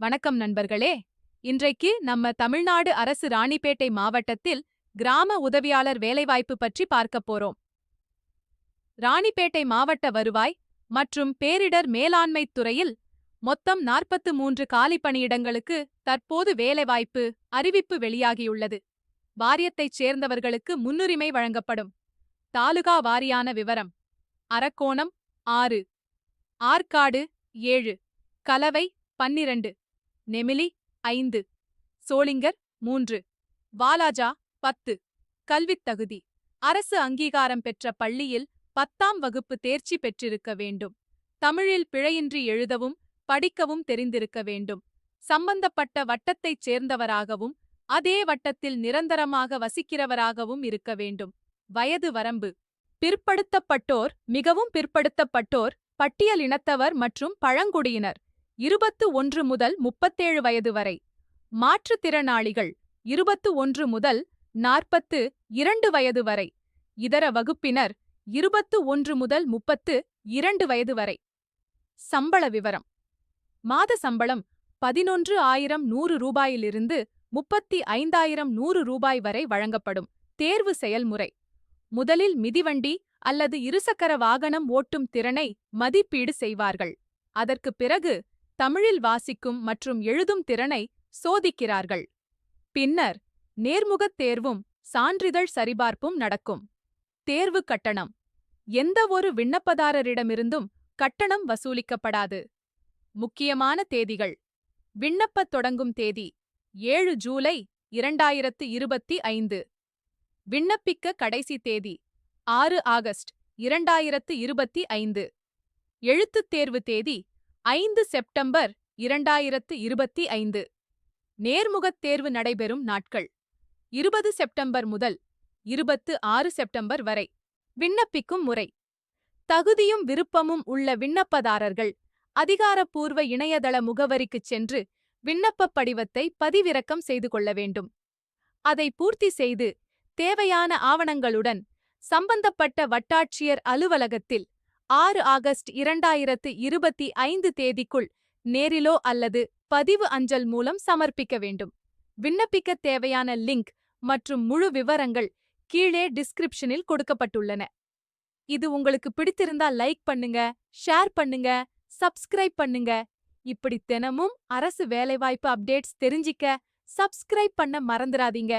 வணக்கம் நண்பர்களே. இன்றைக்கு நம்ம தமிழ்நாடு அரசு ராணிப்பேட்டை மாவட்டத்தில் கிராம உதவியாளர் வேலைவாய்ப்பு பற்றி பார்க்கப் போறோம். ராணிப்பேட்டை மாவட்ட வருவாய் மற்றும் பேரிடர் மேலாண்மைத் துறையில் மொத்தம் நாற்பத்து மூன்று காலிப்பணியிடங்களுக்கு தற்போது வேலைவாய்ப்பு அறிவிப்பு வெளியாகியுள்ளது. வாரியத்தைச் சேர்ந்தவர்களுக்கு முன்னுரிமை வழங்கப்படும். தாலுகா வாரியான விவரம். அரக்கோணம் ஆறு. ஆற்காடு ஏழு. கலவை பன்னிரண்டு. நெமிலி ஐந்து. சோளிங்கர் மூன்று. வாலாஜா பத்து. கல்வித் தகுதி. அரசு அங்கீகாரம் பெற்ற பள்ளியில் பத்தாம் வகுப்பு தேர்ச்சி பெற்றிருக்க வேண்டும். தமிழில் பிழையின்றி எழுதவும் படிக்கவும் தெரிந்திருக்க வேண்டும். சம்பந்தப்பட்ட வட்டத்தைச் சேர்ந்தவராகவும் அதே வட்டத்தில் நிரந்தரமாக வசிக்கிறவராகவும் இருக்க வேண்டும். வயது வரம்பு. பிற்படுத்தப்பட்டோர் மிகவும் பிற்படுத்தப்பட்டோர் பட்டியலினத்தவர் மற்றும் பழங்குடியினர். இருபத்து ஒன்று முதல் முப்பத்தேழு வயது வரை. மாற்றுத்திறனாளிகள் இருபத்து ஒன்று முதல் நாற்பத்து இரண்டு வயது வரை. இதர வகுப்பினர் இருபத்து ஒன்று முதல் முப்பத்து இரண்டு வயது வரை. சம்பள விவரம். மாத சம்பளம் பதினொன்று ஆயிரம் நூறு ரூபாயிலிருந்து முப்பத்தி ஐந்தாயிரம் நூறு ரூபாய் வரை வழங்கப்படும். தேர்வு செயல்முறை. முதலில் மிதிவண்டி அல்லது இருசக்கர வாகனம் ஓட்டும் திறனை மதிப்பீடு செய்வார்கள். அதற்கு பிறகு தமிழில் வாசிக்கும் மற்றும் எழுதும் திறனை சோதிக்கிறார்கள். பின்னர் நேர்முகத் தேர்வும் சான்றிதழ் சரிபார்ப்பும் நடக்கும். தேர்வு கட்டணம். எந்தவொரு விண்ணப்பதாரரிடமிருந்தும் கட்டணம் வசூலிக்கப்படாது. முக்கியமான தேதிகள். விண்ணப்பத் தொடங்கும் தேதி ஏழு ஜூலை இரண்டாயிரத்து இருபத்தி ஐந்து. விண்ணப்பிக்க கடைசி தேதி ஆறு ஆகஸ்ட் இரண்டாயிரத்து இருபத்தி ஐந்து. எழுத்துத் தேர்வு தேதி ஐந்து செப்டம்பர் இரண்டாயிரத்து இருபத்தி ஐந்து. நேர்முகத் தேர்வு நடைபெறும் நாட்கள். இருபது செப்டம்பர் முதல் இருபத்து ஆறு செப்டம்பர் வரை. விண்ணப்பிக்கும் முறை. தகுதியும் விருப்பமும் உள்ள விண்ணப்பதாரர்கள் அதிகாரப்பூர்வ இணையதள முகவரிக்குச் சென்று விண்ணப்பப் படிவத்தை பதிவிறக்கம் செய்து கொள்ள வேண்டும். அதை பூர்த்தி செய்து தேவையான ஆவணங்களுடன் சம்பந்தப்பட்ட வட்டாட்சியர் அலுவலகத்தில் ஆறு ஆகஸ்ட் இரண்டாயிரத்து இருபத்தி ஐந்து தேதிக்குள் நேரிலோ அல்லது பதிவு அஞ்சல் மூலம் சமர்ப்பிக்க வேண்டும். விண்ணப்பிக்க தேவையான லிங்க் மற்றும் முழு விவரங்கள் கீழே டிஸ்கிரிப்ஷனில் கொடுக்கப்பட்டுள்ளன. இது உங்களுக்கு பிடித்திருந்தா லைக் பண்ணுங்க ஷேர் பண்ணுங்க சப்ஸ்கிரைப் பண்ணுங்க. இப்படி தினமும் அரசு வேலைவாய்ப்பு அப்டேட்ஸ் தெரிஞ்சிக்க சப்ஸ்கிரைப் பண்ண மறந்துடாதீங்க